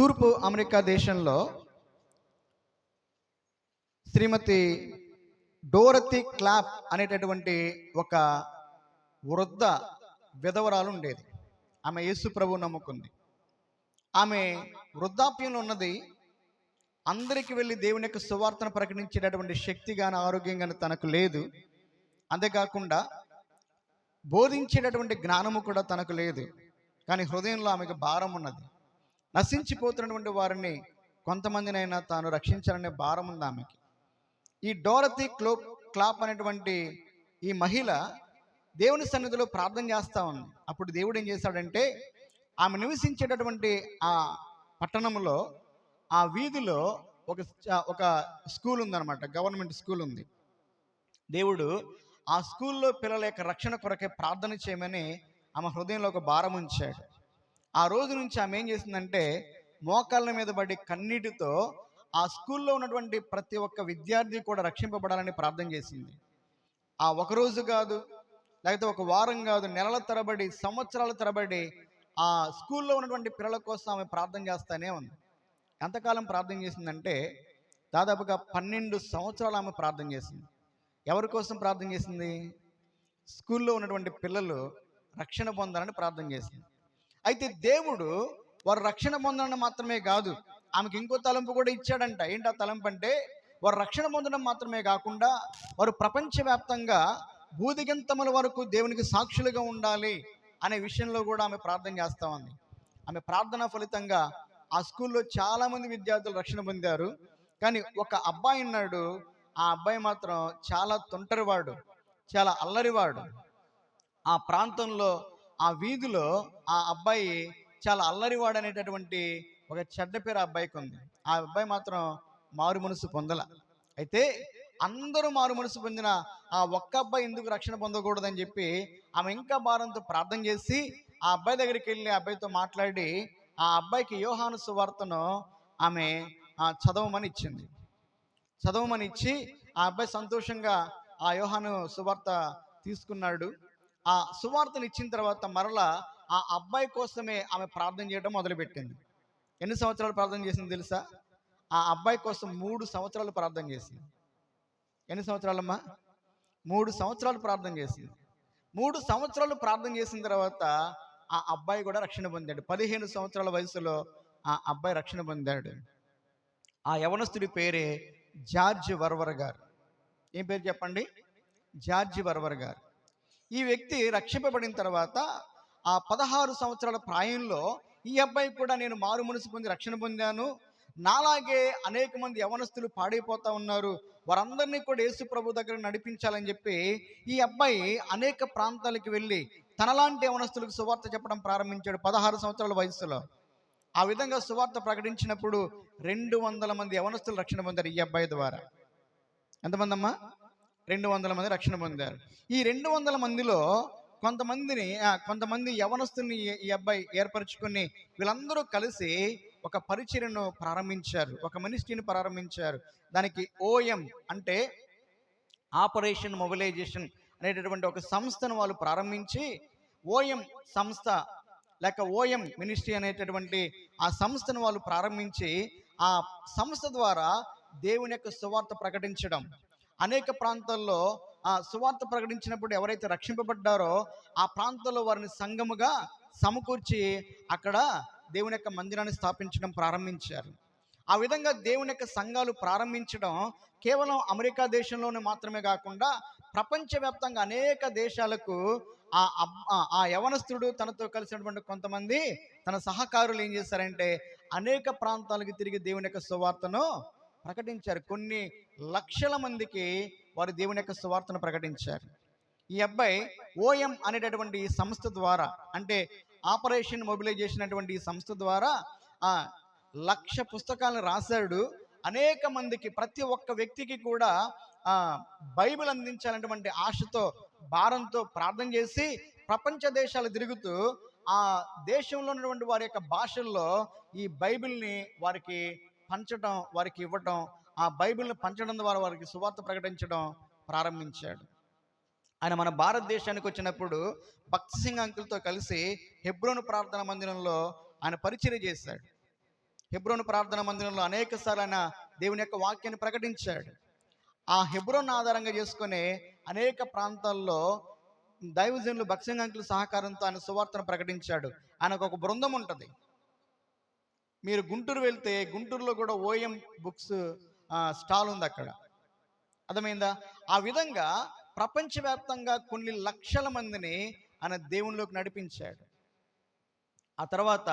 తూర్పు అమెరికా దేశంలో శ్రీమతి డోరతి క్లాప్ అనేటటువంటి ఒక వృద్ధ విధవరాలు ఉండేది. ఆమె యేసు ప్రభు నమ్ముకుంది. ఆమె వృద్ధాప్యంలో ఉన్నది. అందరికి వెళ్ళి దేవుని యొక్క సువార్తను ప్రకటించేటటువంటి శక్తి కానీ ఆరోగ్యం కానీ తనకు లేదు. అంతేకాకుండా బోధించేటటువంటి జ్ఞానము కూడా తనకు లేదు. కానీ హృదయంలో ఆమెకు భారం ఉన్నది. నశించిపోతున్నటువంటి వారిని కొంతమందినైనా తాను రక్షించాలనే భారం ఉంది ఆమెకి. ఈ డోరతి క్లో క్లాప్ అనేటువంటి ఈ మహిళ దేవుని సన్నిధిలో ప్రార్థన చేస్తూ ఉంది. అప్పుడు దేవుడు ఏం చేశాడంటే ఆమె నివసించేటటువంటి ఆ పట్టణంలో ఆ వీధిలో ఒక ఒక స్కూల్ ఉందన్నమాట గవర్నమెంట్ స్కూల్ ఉంది. దేవుడు ఆ స్కూల్లో పిల్లల యొక్క రక్షణ కొరకే ప్రార్థన చేయమని ఆమె హృదయంలో ఒక భారం ఉంచాడు. ఆ రోజు నుంచి ఆమె ఏం చేసిందంటే మోకాళ్ళ మీద పడి కన్నీటితో ఆ స్కూల్లో ఉన్నటువంటి ప్రతి ఒక్క విద్యార్థి కూడా రక్షింపబడాలని ప్రార్థన చేసింది. ఆ ఒకరోజు కాదు లేకపోతే ఒక వారం కాదు నెలల తరబడి సంవత్సరాల తరబడి ఆ స్కూల్లో ఉన్నటువంటి పిల్లల కోసం ఆమె ప్రార్థన చేస్తానే ఉంది. ఎంతకాలం ప్రార్థన చేసిందంటే దాదాపుగా పన్నెండు సంవత్సరాలు ఆమె ప్రార్థన చేసింది. ఎవరి కోసం ప్రార్థన చేసింది? స్కూల్లో ఉన్నటువంటి పిల్లలు రక్షణ పొందాలని ప్రార్థన చేసింది. అయితే దేవుడు వారు రక్షణ పొందడం మాత్రమే కాదు ఆమెకి ఇంకో తలంపు కూడా ఇచ్చాడంట. ఏంటి ఆ తలంపు అంటే వారు రక్షణ పొందడం మాత్రమే కాకుండా వారు ప్రపంచవ్యాప్తంగా భూదిగంతముల వరకు దేవునికి సాక్షులుగా ఉండాలి అనే విషయంలో కూడా ఆమె ప్రార్థన చేస్తా ఉంది. ఆమె ప్రార్థన ఫలితంగా ఆ స్కూల్లో చాలామంది విద్యార్థులు రక్షణ పొందారు. కానీ ఒక అబ్బాయి ఉన్నాడు ఆ అబ్బాయి మాత్రం చాలా తొంటరివాడు చాలా అల్లరివాడు. ఆ ప్రాంతంలో ఆ వీధిలో ఆ అబ్బాయి చాలా అల్లరివాడు అనేటటువంటి ఒక చెడ్డ పేరు ఆ అబ్బాయికి ఉంది ఆ అబ్బాయి మాత్రం మారు మనసు పొందల. అయితే అందరూ మారు మనసు పొందిన ఆ ఒక్క అబ్బాయి ఎందుకు రక్షణ పొందకూడదని చెప్పి ఆమె ఇంకా భారంతో ప్రార్థన చేసి ఆ అబ్బాయి దగ్గరికి వెళ్ళి ఆ అబ్బాయితో మాట్లాడి ఆ అబ్బాయికి యోహాను సువార్తను ఆమె ఆ, చదవమని ఇచ్చింది. చదవమని ఇచ్చి ఆ అబ్బాయి సంతోషంగా ఆ యోహాను సువార్త తీసుకున్నాడు. ఆ సువార్తను ఇచ్చిన తర్వాత మరలా ఆ అబ్బాయి కోసమే ఆమె ప్రార్థన చేయడం మొదలుపెట్టింది. ఎన్ని సంవత్సరాలు ప్రార్థన చేసింది తెలుసా? ఆ అబ్బాయి కోసం మూడు సంవత్సరాలు ప్రార్థన చేసింది. ఎన్ని సంవత్సరాలమ్మా? మూడు సంవత్సరాలు ప్రార్థన చేసింది. మూడు సంవత్సరాలు ప్రార్థన చేసిన తర్వాత ఆ అబ్బాయి కూడా రక్షణ పొందాడు. పదిహేను సంవత్సరాల వయసులో ఆ అబ్బాయి రక్షణ పొందాడు. ఆ యవనస్తుడి పేరే జార్జ్ వర్వర్ గారు ఏం పేరు చెప్పండి? జార్జ్ వర్వర్ గారు ఈ వ్యక్తి రక్షింపబడిన తర్వాత ఆ పదహారు సంవత్సరాల ప్రాయంలో ఈ అబ్బాయి కూడా నేను మారు మనసు పొంది రక్షణ పొందాను. నాలాగే అనేక మంది యవనస్తులు పాడైపోతా ఉన్నారు. వారందరినీ కూడా యేసు ప్రభు దగ్గర నడిపించాలని చెప్పి ఈ అబ్బాయి అనేక ప్రాంతాలకు వెళ్ళి తనలాంటి యవనస్తులకు సువార్త చెప్పడం ప్రారంభించాడు పదహారు సంవత్సరాల వయసులో ఆ విధంగా సువార్త ప్రకటించినప్పుడు రెండు వందల మంది యవనస్తులు రక్షణ పొందారు ఈ అబ్బాయి ద్వారా. ఎంతమంది అమ్మా? రెండు వందల మంది రక్షణ పొందారు. ఈ రెండు వందల మందిలో కొంతమందిని కొంతమంది యవనస్తుల్ని ఈ- అబ్బాయి ఏర్పరచుకొని వీళ్ళందరూ కలిసి ఒక పరిచర్యను ప్రారంభించారు. ఒక మినిస్ట్రీని ప్రారంభించారు. దానికి ఓఎం అంటే ఆపరేషన్ మొబిలైజేషన్ అనేటటువంటి ఒక సంస్థను వాళ్ళు ప్రారంభించి ఓఎం సంస్థ లేక ఓఎం మినిస్ట్రీ అనేటటువంటి ఆ సంస్థను వాళ్ళు ప్రారంభించి ఆ సంస్థ ద్వారా దేవుని యొక్క సువార్త ప్రకటించడం. అనేక ప్రాంతాల్లో ఆ సువార్త ప్రకటించినప్పుడు ఎవరైతే రక్షింపబడ్డారో ఆ ప్రాంతంలో వారిని సంఘముగా సమకూర్చి అక్కడ దేవుని యొక్క మందిరాన్ని స్థాపించడం ప్రారంభించారు. ఆ విధంగా దేవుని యొక్క సంఘాలు ప్రారంభించడం కేవలం అమెరికా దేశంలోనే మాత్రమే కాకుండా ప్రపంచవ్యాప్తంగా అనేక దేశాలకు ఆ ఆ- ఆ యవనస్తుడు తనతో కలిసినటువంటి కొంతమంది తన సహకారులు ఏం చేశారంటే అనేక ప్రాంతాలకు తిరిగి దేవుని యొక్క సువార్తను ప్రకటించారు. కొన్ని లక్షల మందికి వారు దేవుని యొక్క సువార్తను ప్రకటించారు. ఈ అబ్బాయి ఓఎం అనేటటువంటి ఈ సంస్థ ద్వారా అంటే ఆపరేషన్ మొబిలైజేషన్ అటువంటి ఈ సంస్థ ద్వారా ఆ లక్ష పుస్తకాలను రాశాడు. అనేక మందికి ప్రతి ఒక్క వ్యక్తికి కూడా ఆ బైబిల్ అందించాలన్నటువంటి ఆశతో భారంతో ప్రార్థన చేసి ప్రపంచ దేశాలు తిరుగుతూ ఆ దేశంలో ఉన్నటువంటి వారి యొక్క భాషల్లో ఈ బైబిల్ని వారికి పంచడం వారికి ఇవ్వటం ఆ బైబిల్ని పంచడం ద్వారా వారికి సువార్త ప్రకటించడం ప్రారంభించాడు. ఆయన మన భారతదేశానికి వచ్చినప్పుడు భక్తి సింగ్ అంకుల్తో కలిసి హెబ్రోను ప్రార్థన మందిరంలో ఆయన పరిచయం చేశాడు. హెబ్రోను ప్రార్థన మందిరంలో అనేక ఆయన దేవుని యొక్క వాక్యాన్ని ప్రకటించాడు. ఆ హెబ్రోన్ ఆధారంగా చేసుకునే అనేక ప్రాంతాల్లో దైవజనులు భక్సింగంకుల సహకారంతో ఆయన సువార్తను ప్రకటించాడు. ఆయనకు ఒక బృందం ఉంటుంది. మీరు గుంటూరు వెళ్తే గుంటూరులో కూడా ఓఎం బుక్స్ స్టాల్ ఉంది అక్కడ. అర్థమైందా? ఆ విధంగా ప్రపంచవ్యాప్తంగా కొన్ని లక్షల మందిని ఆయన దేవునిలోకి నడిపించాడు. ఆ తర్వాత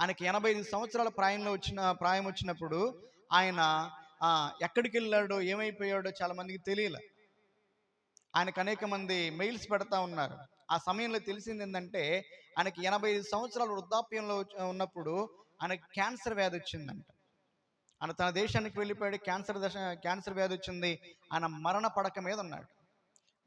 ఆయనకి ఎనభై ఐదు సంవత్సరాల ప్రాయంలో వచ్చిన ప్రాయం వచ్చినప్పుడు ఆయన ఎక్కడికి వెళ్ళాడో ఏమైపోయాడో చాలా మందికి తెలియలే. ఆయనకు అనేక మంది మెయిల్స్ పెడతా ఉన్నారు. ఆ సమయంలో తెలిసింది ఏంటంటే ఆయనకి ఎనభై ఐదు సంవత్సరాల వృద్ధాప్యంలో ఉన్నప్పుడు ఆయనకి క్యాన్సర్ వ్యాధి వచ్చిందంట. ఆయన తన దేశానికి వెళ్ళిపోయాడు క్యాన్సర్ దశ క్యాన్సర్ వ్యాధి వచ్చింది. ఆయన మరణ పడక మీద ఉన్నాడు.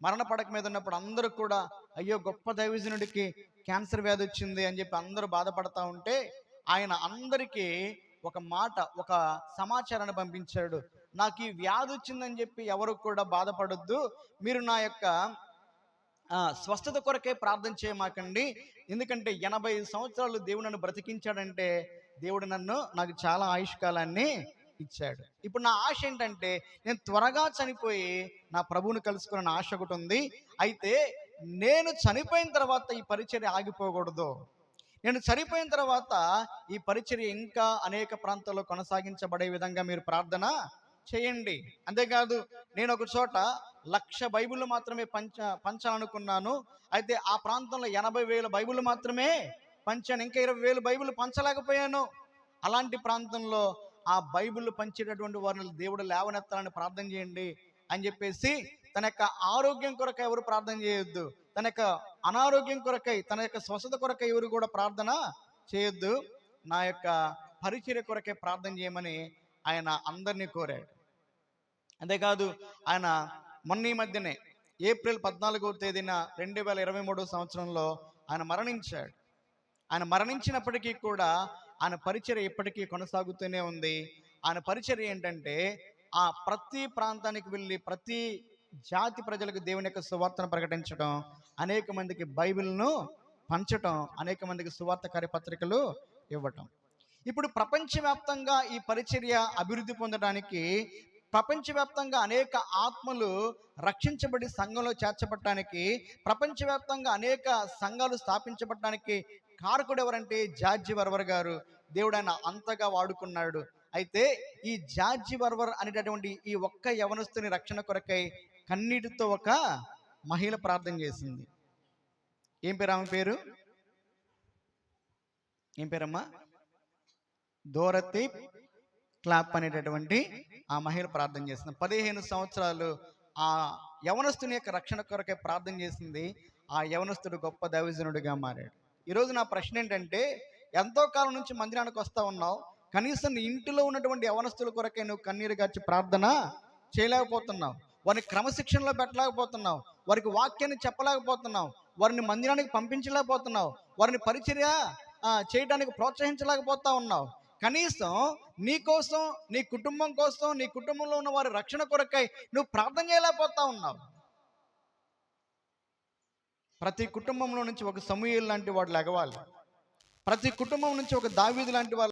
మరణ పడక మీద ఉన్నప్పుడు అందరూ కూడా అయ్యో గొప్ప దైవజనుడికి క్యాన్సర్ వ్యాధి వచ్చింది అని చెప్పి అందరూ బాధపడతా ఉంటే ఆయన అందరికీ ఒక మాట ఒక సమాచారాన్ని పంపించాడు. నాకు ఈ వ్యాధి వచ్చిందని చెప్పి ఎవరు కూడా బాధపడొద్దు. మీరు నా యొక్క స్వస్థత కొరకే ప్రార్థన చేయమాకండి. ఎందుకంటే ఎనభై సంవత్సరాలు దేవుడు నన్ను బ్రతికించాడంటే దేవుడు నన్ను నాకు చాలా ఆయుష్కాలాన్ని ఇచ్చాడు. ఇప్పుడు నా ఆశ ఏంటంటే నేను త్వరగా చనిపోయి నా ప్రభువుని కలుసుకున్న ఆశ ఒకటి ఉంది. అయితే నేను చనిపోయిన తర్వాత ఈ పరిచర్య ఆగిపోకూడదు. నేను చనిపోయిన తర్వాత ఈ పరిచర్య ఇంకా అనేక ప్రాంతాల్లో కొనసాగించబడే విధంగా మీరు ప్రార్థన చేయండి. అంతేకాదు నేను ఒక చోట లక్ష బైబిల్ మాత్రమే పంచ పంచాలనుకున్నాను. అయితే ఆ ప్రాంతంలో ఎనభై వేల బైబిల్ మాత్రమే పంచాను. ఇంకా ఇరవై వేలు బైబిల్ పంచలేకపోయాను. అలాంటి ప్రాంతంలో ఆ బైబిల్ పంచేటటువంటి వారిని దేవుడు లేవనెత్తాలని ప్రార్థన చేయండి అని చెప్పేసి తన యొక్క ఆరోగ్యం కొరకై ఎవరు ప్రార్థన చేయొద్దు. తన యొక్క అనారోగ్యం కొరకై తన యొక్క స్వస్థత కొరకై ఎవరు కూడా ప్రార్థన చేయొద్దు. నా యొక్క పరిచర్య కొరకే ప్రార్థన చేయమని ఆయన అందరినీ కోరాడు. అంతేకాదు ఆయన మొన్న ఈ మధ్యనే ఏప్రిల్ పద్నాలుగో తేదీన రెండు వేల ఇరవై మూడో సంవత్సరంలో ఆయన మరణించాడు. ఆయన మరణించినప్పటికీ కూడా ఆయన పరిచర్య ఇప్పటికీ కొనసాగుతూనే ఉంది. ఆయన పరిచర్య ఏంటంటే ఆ ప్రతి ప్రాంతానికి వెళ్ళి ప్రతి జాతి ప్రజలకు దేవుని యొక్క సువార్తను ప్రకటించడం అనేక మందికి బైబిల్ను పంచటం అనేక మందికి సువార్త కార్యపత్రికలు ఇవ్వటం. ఇప్పుడు ప్రపంచవ్యాప్తంగా ఈ పరిచర్య అభివృద్ధి పొందడానికి ప్రపంచవ్యాప్తంగా అనేక ఆత్మలు రక్షించబడి సంఘంలో చేర్చబడటానికి ప్రపంచవ్యాప్తంగా అనేక సంఘాలు స్థాపించబడటానికి కారకుడు ఎవరంటే జార్జి వర్వర్ గారు. దేవుడు ఆయన అంతగా వాడుకున్నాడు. అయితే ఈ జార్జి వర్వర్ అనేటటువంటి ఈ ఒక్క యవనస్తుని రక్షణ కొరకై కన్నీటితో ఒక మహిళ ప్రార్థన చేసింది. ఏం పేరు ఆమె పేరు? ఏం పేరమ్మా? దోరతి క్లాప్ అనేటటువంటి ఆ మహిళ ప్రార్థన చేసింది. పదిహేను సంవత్సరాలు ఆ యవనస్తుని యొక్క రక్షణ కొరకే ప్రార్థన చేసింది. ఆ యవనస్తుడు గొప్ప దైవజనుడిగా మారాడు. ఈరోజు నా ప్రశ్న ఏంటంటే ఎంతో కాలం నుంచి మందిరానికి వస్తూ ఉన్నావు. కనీసం నీ ఇంటిలో ఉన్నటువంటి యవనస్తుల కొరకే నువ్వు కన్నీరు గార్చి ప్రార్థన చేయలేకపోతున్నావు. వారిని క్రమశిక్షణలో పెట్టలేకపోతున్నావు. వారికి వాక్యాన్ని చెప్పలేకపోతున్నావు. వారిని మందిరానికి పంపించలేకపోతున్నావు. వారిని పరిచర్య చేయడానికి ప్రోత్సహించలేకపోతా ఉన్నావు. కనీసం నీ కోసం నీ కుటుంబం కోసం నీ కుటుంబంలో ఉన్న వారి రక్షణ కొరకై నువ్వు ప్రార్థన చేయలేకపోతా ఉన్నావు. ప్రతి కుటుంబంలో నుంచి ఒక సమూహం లాంటి వాడు లెగవాలి. ప్రతి కుటుంబం నుంచి ఒక దావీదు లాంటి వాళ్ళు